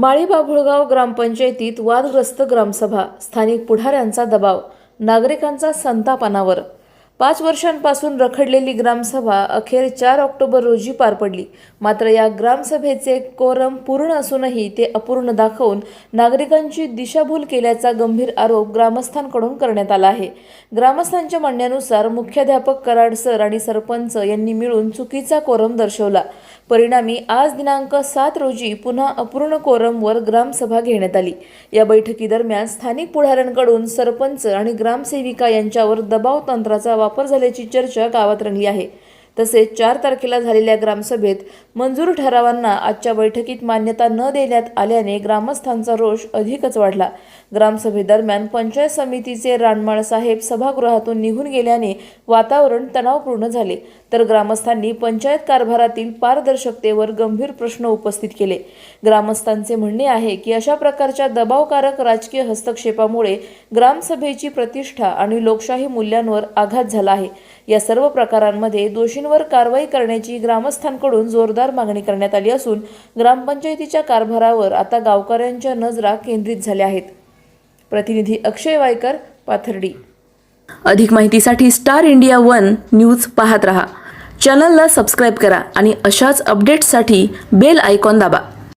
माळी बाभुळगाव ग्रामपंचायतीत वादग्रस्त ग्रामसभा स्थानिक पुढाऱ्यांचा दबाव नागरिकांचा संतापनावर. पाच वर्षांपासून रखडलेली ग्रामसभा अखेर चार ऑक्टोबर रोजी पार पडली. मात्र या ग्रामसभेचे कोरम पूर्ण असूनही ते अपूर्ण दाखवून नागरिकांची दिशाभूल केल्याचा गंभीर आरोप ग्रामस्थांकडून करण्यात आला आहे. ग्रामस्थांच्या म्हणण्यानुसार मुख्याध्यापक कराड सर आणि सरपंच यांनी मिळून चुकीचा कोरम दर्शवला. परिणामी आज दिनांक सात रोजी पुन्हा अपूर्ण कोरमवर ग्रामसभा घेण्यात आली. या बैठकीदरम्यान स्थानिक पुढाऱ्यांकडून सरपंच आणि ग्रामसेविका यांच्यावर दबाव तंत्राचा वापर झाल्याची चर्चा गावात रंगली आहे. तसेच चार तारखेला झालेल्या ग्रामसभेत मंजूर ठरावांना आजच्या बैठकीत मान्यता न देण्यात आल्याने ग्रामस्थांचा रोष अधिकच वाढला. ग्रामसभेदरम्यान पंचायत समितीचे रानमाळ साहेब सभागृहातून निघून गेल्याने वातावरण तणावपूर्ण झाले. तर ग्रामस्थांनी पंचायत कारभारातील पारदर्शकतेवर गंभीर प्रश्न उपस्थित केले. ग्रामस्थांचे म्हणणे आहे की अशा प्रकारच्या दबावकारक राजकीय हस्तक्षेपामुळे ग्रामसभेची प्रतिष्ठा आणि लोकशाही मूल्यांवर आघात झाला आहे. या सर्व प्रकारांमध्ये दोषींवर कारवाई करण्याची ग्रामस्थांकडून जोरदार मागणी करण्यात आली असून ग्रामपंचायतीच्या कारभारावर आता गावकऱ्यांच्या नजरा केंद्रित झाल्या आहेत. प्रतिनिधी अक्षय वायकर पाथर्डी. अधिक माहितीसाठी स्टार इंडिया वन न्यूज पाहत रहा. चॅनलला सबस्क्राईब करा आणि अशाच अपडेट्ससाठी बेल आयकॉन दाबा.